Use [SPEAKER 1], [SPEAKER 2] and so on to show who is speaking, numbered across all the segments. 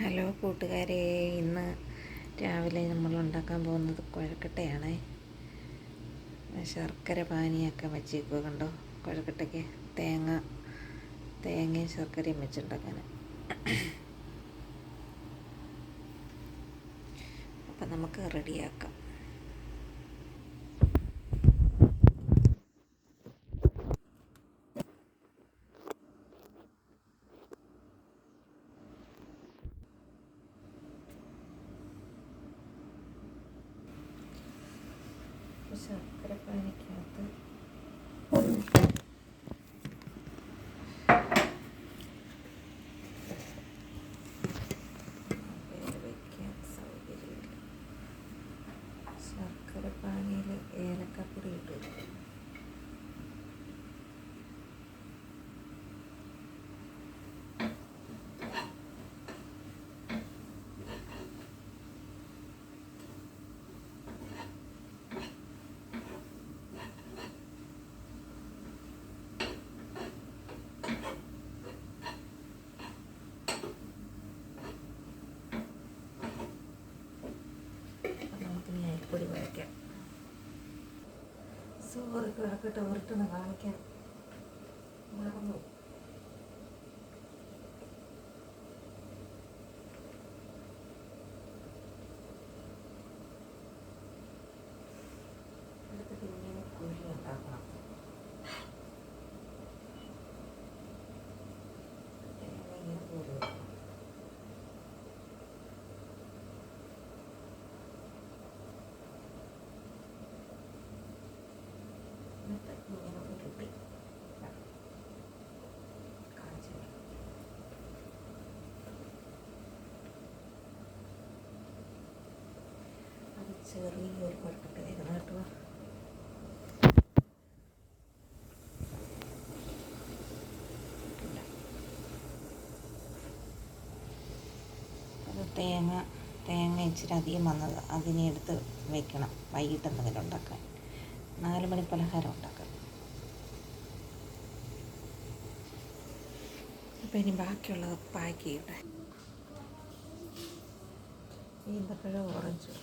[SPEAKER 1] Hello കൂട്ടുകാരെ ഇന്ന് രാവിലെ നമ്മൾ ഉണ്ടാക്കാൻ പോകുന്നത് കുഴക്കട്ടയാണ്. ശർക്കര പാനിയൊക്കെ വെച്ചേക്കുക കണ്ടോ? കുഴക്കട്ടയ്ക്ക് തേങ്ങ തേങ്ങയും ശർക്കരയും വെച്ചുണ്ടാക്കാൻ അപ്പം നമുക്ക് റെഡിയാക്കാം. ശർക്കര സോറി കിടക്കട്ടെ ഉരുട്ടുന്ന മറന്നു എടുത്തിട്ട് ഇങ്ങനെ കുഴി ഉണ്ടാക്കണം തേങ്ങ ഇങ്ങനെ കോരി വെക്കണം എന്നിട്ട് ഇങ്ങനെ ഉരുട്ടി ഇടാം. കാണിച്ചു തരാം. അത് ചെറിയൊരു വരുന്ന കേട്ടോ. അത് തേങ്ങ തേങ്ങ ഇച്ചിരി അധികം വന്നത് അതിനെ എടുത്ത് വെക്കണം. വൈകിട്ട് എന്തെങ്കിലും ഉണ്ടാക്കാൻ. നാല് മണി പലഹാരം ഉണ്ടാക്കാം. അപ്പം ഇനി ബാക്കിയുള്ളത് പാക്ക് ചെയ്യട്ടെ? ഈന്തപ്പഴം ഓറഞ്ച്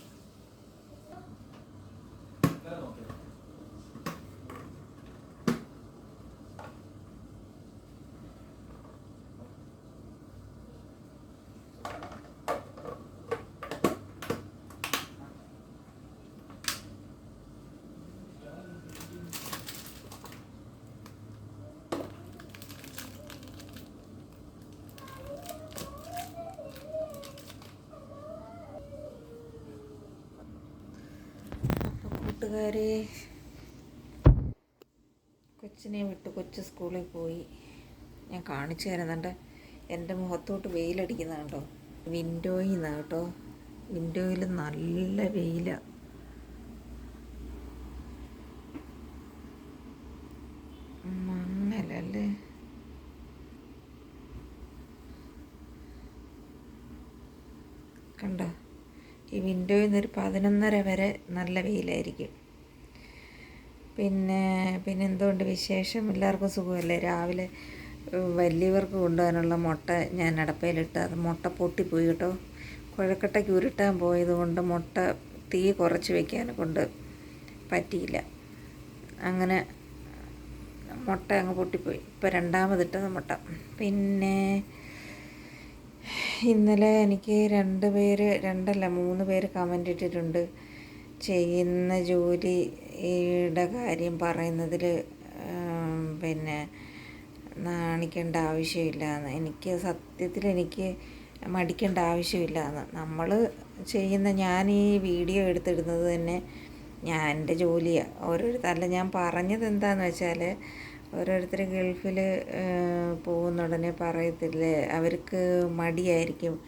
[SPEAKER 1] അപ്പോൾ കൂട്ടുകാരെ കൊച്ചിനെ വിട്ട്. കൊച്ചു സ്കൂളിൽ പോയി. ഞാൻ കാണിച്ചു തരുന്നുണ്ട്. എന്റെ മുഖത്തോട്ട് വെയിലടിക്കുന്ന കേട്ടോ വിൻഡോയിൽ നിന്ന് കേട്ടോ. വിൻഡോയിൽ നല്ല വെയിലാണ് മങ്ങലല്ലേ? കണ്ടോ? ഈ വിൻഡോയിൽ നിന്നൊരു പതിനൊന്നര വരെ നല്ല വെയിലായിരിക്കും. പിന്നെ പിന്നെ എന്തുകൊണ്ട് വിശേഷം? എല്ലാവർക്കും സുഖമല്ലേ? രാവിലെ വലിയവർക്ക് കൊണ്ടുപോകാനുള്ള മുട്ട ഞാൻ അടപ്പയിലിട്ട് അത് മുട്ട പൊട്ടിപ്പോയി കേട്ടോ. കുഴക്കട്ടയ്ക്ക് ഉരുട്ടാൻ പോയത് കൊണ്ട് മുട്ട തീ കുറച്ച് വയ്ക്കാൻ കൊണ്ട് പറ്റിയില്ല. അങ്ങനെ മുട്ട അങ്ങ് പൊട്ടിപ്പോയി. ഇപ്പോൾ രണ്ടാമതിട്ടത് മുട്ട. പിന്നെ ഇന്നലെ എനിക്ക് രണ്ട് പേര് രണ്ടല്ല മൂന്ന് പേര് കമന്റ് ഇട്ടിട്ടുണ്ട്. ചെയ്യുന്ന ജോലിയുടെ കാര്യം പറയുന്നതിൽ പിന്നെ നാണിക്കേണ്ട ആവശ്യമില്ല. എന്ന് എനിക്ക് സത്യത്തിൽ എനിക്ക് മടിക്കേണ്ട ആവശ്യമില്ല. എന്ന് നമ്മൾ ചെയ്യുന്ന ഞാൻ ഈ വീഡിയോ എടുത്തിടുന്നത് തന്നെ ഞാൻ എന്റെ ജോലിയാണ് ഓരോരുത്തർ അല്ല ഞാൻ പറഞ്ഞത് എന്താണെന്ന് വെച്ചാൽ ഓരോരുത്തർ ഗൾഫിൽ പോകുന്ന ഉടനെ പറയത്തില്ലേ അവർക്ക് മടിയായിരിക്കും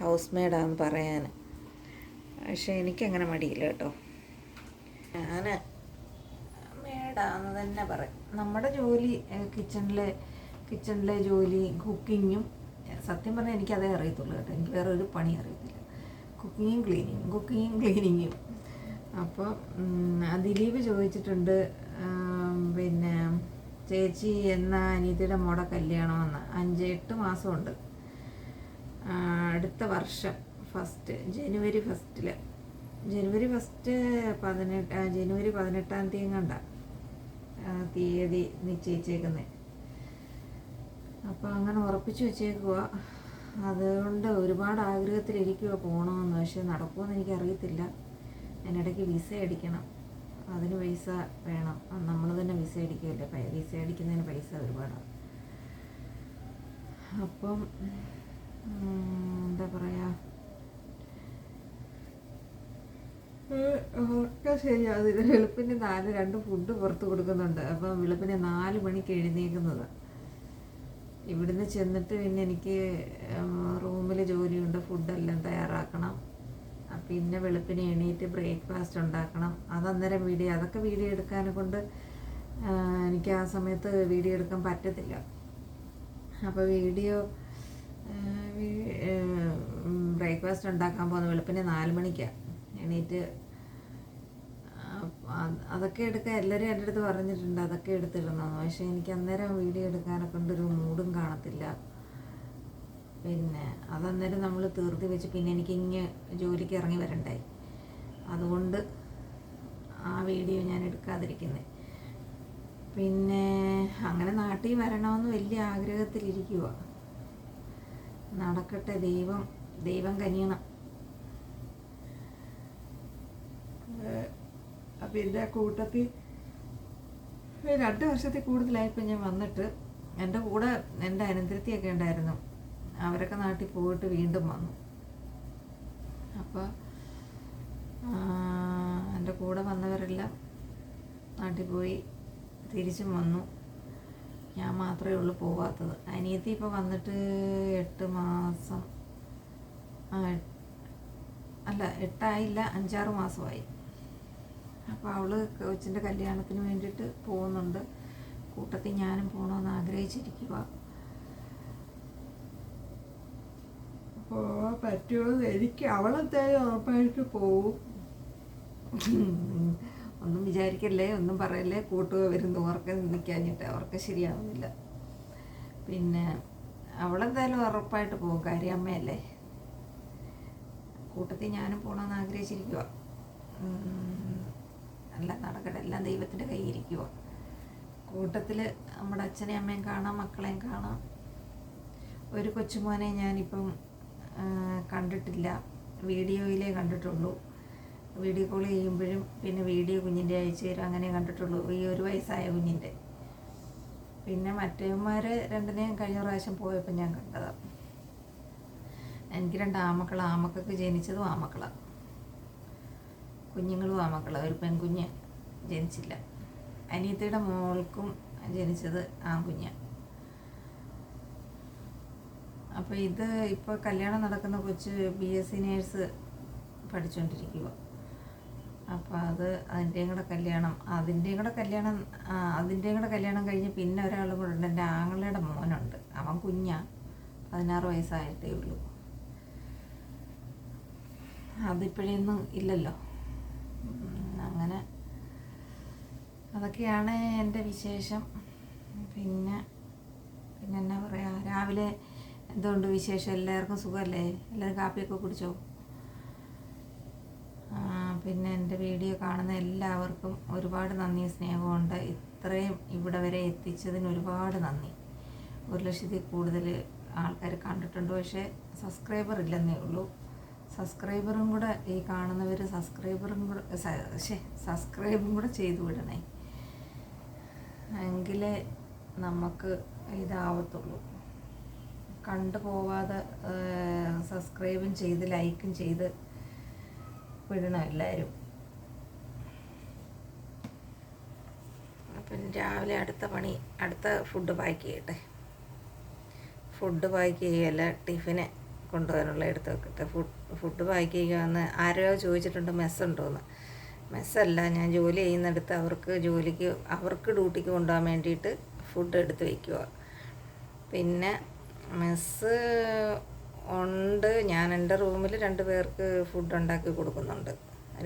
[SPEAKER 1] ഹൗസ് മെയ്ഡാന്ന് പറയാൻ. പക്ഷെ എനിക്കങ്ങനെ മടിയില്ല കേട്ടോ. ഞാൻ മേടാന്ന് തന്നെ പറയും. നമ്മുടെ ജോലി കിച്ചണിലെ കിച്ചണിലെ ജോലി കുക്കിങ്ങും സത്യം പറഞ്ഞാൽ എനിക്കതേ അറിയത്തുള്ളൂ കേട്ടോ. എനിക്ക് വേറെ ഒരു പണി അറിയത്തില്ല. കുക്കിങ്ങും ക്ലീനിങ്ങും കുക്കിങ്ങും ക്ലീനിങ്ങും. അപ്പോൾ ദിലീപ് ചോദിച്ചിട്ടുണ്ട് പിന്നെ ചേച്ചി എന്ന അനീതിയുടെ മോടെ കല്യാണമെന്ന് അഞ്ച് എട്ട് മാസമുണ്ട്. അടുത്ത വർഷം. ഫസ്റ്റ് ജനുവരി ഫസ്റ്റിൽ ജനുവരി ഫസ്റ്റ് പതിനെട്ട് ജനുവരി പതിനെട്ടാം തീയതി കണ്ട തീയതി നിശ്ചയിച്ചേക്കുന്നത് അപ്പോൾ അങ്ങനെ ഉറപ്പിച്ച് വെച്ചേക്കുക അതുകൊണ്ട് ഒരുപാട് ആഗ്രഹത്തിലിരിക്കുക പോകണമെന്ന് പക്ഷെ നടക്കുമെന്ന് എനിക്കറിയത്തില്ല. അതിനിടയ്ക്ക് വിസ അടിക്കണം. അതിന് പൈസ വേണം. നമ്മൾ തന്നെ വിസ അടിക്കുമല്ലേ വിസ അടിക്കുന്നതിന് പൈസ ഒരുപാടാണ് അപ്പം എന്താ പറയുക ഒക്കെ ശരിയാതില്ല വെളുപ്പിന് നാല് രണ്ട് ഫുഡ് പുറത്ത് കൊടുക്കുന്നുണ്ട്. അപ്പം വെളുപ്പിന് നാല് മണിക്ക് എഴുന്നേക്കുന്നത്. ഇവിടുന്ന് ചെന്നിട്ട് പിന്നെ എനിക്ക് റൂമിൽ ജോലിയുണ്ട്. ഫുഡെല്ലാം തയ്യാറാക്കണം. പിന്നെ വെളുപ്പിന് എണീറ്റ് ബ്രേക്ക്ഫാസ്റ്റ് ഉണ്ടാക്കണം. അതന്നേരം വീഡിയോ അതൊക്കെ വീഡിയോ എടുക്കാനെ കൊണ്ട് എനിക്ക് ആ സമയത്ത് വീഡിയോ എടുക്കാൻ പറ്റത്തില്ല. അപ്പോൾ വീഡിയോ ബ്രേക്ക്ഫാസ്റ്റ് ഉണ്ടാക്കാൻ പോകുന്ന വെളുപ്പിന് നാല് മണിക്കാണ് എണീറ്റ് അതൊക്കെ എടുക്കാൻ എല്ലാവരും എന്റെ അടുത്ത് പറഞ്ഞിട്ടുണ്ട് അതൊക്കെ എടുത്തിടണമെന്ന് പക്ഷേ എനിക്ക് അന്നേരം വീഡിയോ എടുക്കാനെ ഒരു മൂഡും കാണത്തില്ല. പിന്നെ അതന്നേരം നമ്മൾ തീർത്തി വെച്ച് പിന്നെ എനിക്ക് ഇങ്ങ് ജോലിക്ക് ഇറങ്ങി വരണ്ടായി. അതുകൊണ്ട് ആ വീഡിയോ ഞാൻ എടുക്കാതിരിക്കുന്നത് പിന്നെ അങ്ങനെ നാട്ടിൽ വരണമെന്ന് വലിയ ആഗ്രഹത്തിലിരിക്കുക നടക്കട്ടെ ദൈവം ദൈവം കനിയണം. അപ്പം എന്റെ കൂട്ടത്തിൽ രണ്ട് വർഷത്തിൽ കൂടുതലായിപ്പോൾ ഞാൻ വന്നിട്ട് എന്റെ കൂടെ എന്റെ അനന്തരത്തിയൊക്കെ ഉണ്ടായിരുന്നു. അവരൊക്കെ നാട്ടിൽ പോയിട്ട് വീണ്ടും വന്നു. അപ്പോൾ എന്റെ കൂടെ വന്നവരെല്ലാം നാട്ടിൽ പോയി തിരിച്ചും വന്നു. ഞാൻ മാത്രമേ ഉള്ളൂ പോവാത്തത്. അനിയത്തി ഇപ്പോൾ വന്നിട്ട് എട്ട് മാസം അല്ല എട്ടായില്ല അഞ്ചാറ് മാസമായി. അപ്പോൾ അവൾ കൊച്ചിന്റെ കല്യാണത്തിന് വേണ്ടിയിട്ട് പോകുന്നുണ്ട്. കൂട്ടത്തിൽ ഞാനും പോകണമെന്ന് ആഗ്രഹിച്ചിരിക്കുക പോവാൻ പറ്റുമോ എനിക്ക് അവളെന്തായാലും ഉറപ്പായിട്ട് പോവും. ഒന്നും വിചാരിക്കല്ലേ ഒന്നും പറയല്ലേ കൂട്ടുക വരുന്നു ഉറക്കെ നിൽക്കാഞ്ഞിട്ട് അവർക്ക് ശരിയാവുന്നില്ല. പിന്നെ അവളെന്തായാലും ഉറപ്പായിട്ട് പോകും കാര്യമ്മയല്ലേ? കൂട്ടത്തിൽ ഞാനും പോകണമെന്ന് ആഗ്രഹിച്ചിരിക്കുക അല്ല നടക്കട്ടെ എല്ലാം ദൈവത്തിന്റെ കയ്യിരിക്കുക കൂട്ടത്തിൽ നമ്മുടെ അച്ഛനെയും അമ്മയും കാണാം മക്കളെയും കാണാം. ഒരു കൊച്ചുമോനെ ഞാനിപ്പം കണ്ടിട്ടില്ല. വീഡിയോയിലേ കണ്ടിട്ടുള്ളൂ. വീഡിയോ കോൾ ചെയ്യുമ്പോഴും പിന്നെ വീഡിയോ കുഞ്ഞിന്റെ അയച്ചു തരും അങ്ങനെ കണ്ടിട്ടുള്ളൂ. ഈ ഒരു വയസ്സായ കുഞ്ഞിന്റെ. പിന്നെ മറ്റേമാർ രണ്ടിനെയും കഴിഞ്ഞ പ്രാവശ്യം പോയപ്പോൾ ഞാൻ കണ്ടതാണ് എനിക്ക് രണ്ട് ആമക്കൾ ആമക്കൾക്ക് ജനിച്ചതും ആമക്കളാണ് കുഞ്ഞുങ്ങളും ആ ആമക്കളാണ് ഒരു പെൺകുഞ്ഞ് ജനിച്ചില്ല. അനിയത്തിയുടെ മോൾക്കും ജനിച്ചത് ആൺകുഞ്ഞ് അപ്പോൾ ഇത് ഇപ്പോൾ കല്യാണം നടക്കുന്ന കൊച്ച് ബി എസ് സി നേഴ്സ് പഠിച്ചുകൊണ്ടിരിക്കുക അപ്പോൾ അത് അതിന്റെയും കൂടെ കല്യാണം അതിന്റെയും കൂടെ കല്യാണം അതിന്റെയും കൂടെ കല്യാണം കഴിഞ്ഞ് പിന്നെ ഒരാളും കൂടെ ഉണ്ട്. എന്റെ ആങ്ങളുടെ മോനുണ്ട്. അവൻ കുഞ്ഞാ. പതിനാറ് വയസ്സായിട്ടേ ഉള്ളൂ. അതിപ്പോഴൊന്നും ഇല്ലല്ലോ. അങ്ങനെ അതൊക്കെയാണ് എന്റെ വിശേഷം. പിന്നെ പിന്നെ എന്നാ പറയുക രാവിലെ എന്തുകൊണ്ട് വിശേഷം? എല്ലാവർക്കും സുഖമല്ലേ? എല്ലാവരും കാപ്പിയൊക്കെ കുടിച്ചോ? പിന്നെ എന്റെ വീഡിയോ കാണുന്ന എല്ലാവർക്കും ഒരുപാട് നന്ദി സ്നേഹമുണ്ട്. ഇത്രയും ഇവിടെ വരെ എത്തിച്ചതിന് ഒരുപാട് നന്ദി. ഒരു ലക്ഷത്തിൽ കൂടുതൽ ആൾക്കാർ കണ്ടിട്ടുണ്ട്. പക്ഷേ സബ്സ്ക്രൈബർ ഇല്ലെന്നേ ഉള്ളൂ. സബ്സ്ക്രൈബറും കൂടെ ഈ കാണുന്നവർ സബ്സ്ക്രൈബറും കൂടെ സബ്സ്ക്രൈബും കൂടെ ചെയ്തു വിടണേ. എങ്കിലേ നമുക്ക് ഇതാവത്തുള്ളൂ. കണ്ടു പോവാതെ സബ്സ്ക്രൈബും ചെയ്ത് ലൈക്കും ചെയ്ത് വിടണം എല്ലാവരും അപ്പം രാവിലെ അടുത്ത പണി അടുത്ത ഫുഡ് പാക്ക് ചെയ്യട്ടെ. ഫുഡ് പാക്ക് ചെയ്യല്ല ടിഫിന് കൊണ്ടുപോകാനുള്ള എടുത്ത് ഫുഡ് ഫുഡ് പാക്ക് ചെയ്യുകയെന്ന് ആരോ ചോദിച്ചിട്ടുണ്ട് മെസ്സുണ്ടോയെന്ന് മെസ്സല്ല ഞാൻ ജോലി ചെയ്യുന്നിടത്ത് അവർക്ക് ജോലിക്ക് അവർക്ക് ഡ്യൂട്ടിക്ക് കൊണ്ടുപോകാൻ വേണ്ടിയിട്ട് ഫുഡ് എടുത്ത് വയ്ക്കുക പിന്നെ മെസ്സ് ഉണ്ട്. ഞാൻ എന്റെ റൂമിൽ രണ്ട് പേർക്ക് ഫുഡ് ഉണ്ടാക്കി കൊടുക്കുന്നുണ്ട്.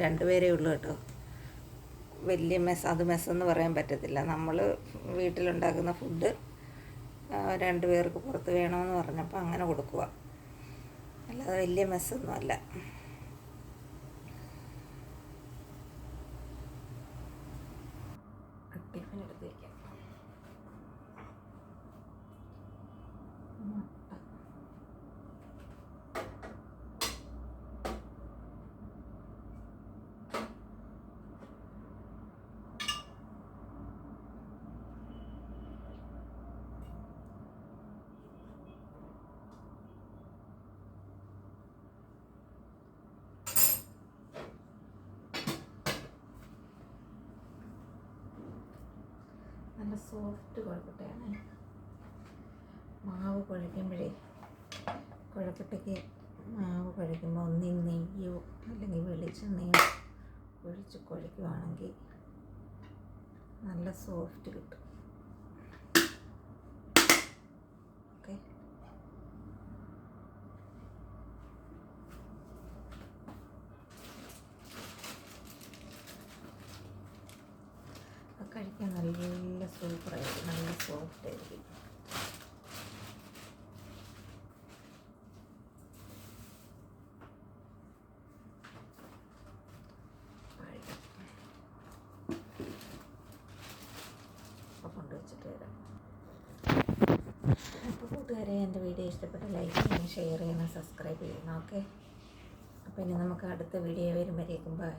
[SPEAKER 1] രണ്ട് പേരേ ഉള്ളൂ കേട്ടോ. വലിയ മെസ്സ് അത് മെസ്സെന്ന് പറയാൻ പറ്റത്തില്ല. നമ്മൾ വീട്ടിലുണ്ടാക്കുന്ന ഫുഡ് രണ്ട് പേർക്ക് പുറത്ത് വേണമെന്ന് പറഞ്ഞപ്പോൾ അങ്ങനെ കൊടുക്കുക അല്ലാതെ വലിയ മെസ്സൊന്നും അല്ല ടിഫിൻ എടുത്ത് വയ്ക്കാം മുട്ട നല്ല സോഫ്റ്റ് കുഴക്കട്ടയാണ് മാവ് കുഴയ്ക്കുമ്പോഴേ കുഴക്കട്ടയ്ക്ക് മാവ് കുഴയ്ക്കുമ്പോൾ ഒന്നി നെയ്യോ അല്ലെങ്കിൽ വെളിച്ചെണ്ണയോ ഒഴിച്ച് കുഴയ്ക്കുവാണെങ്കിൽ നല്ല സോഫ്റ്റ് കിട്ടും ഓക്കെ അത് കഴിക്കാൻ നല്ല സൂപ്പറായിരിക്കും നല്ല സോഫ്റ്റ് ആയിരിക്കും. കൂട്ടുകാരെ എന്റെ വീഡിയോ ഇഷ്ടപ്പെട്ട ലൈക്ക് ചെയ്യണം ഷെയർ ചെയ്യണം സബ്സ്ക്രൈബ് ചെയ്യണം ഓക്കെ അപ്പോൾ ഇനി നമുക്ക് അടുത്ത വീഡിയോ വരുമ്പോഴേക്കും ബൈ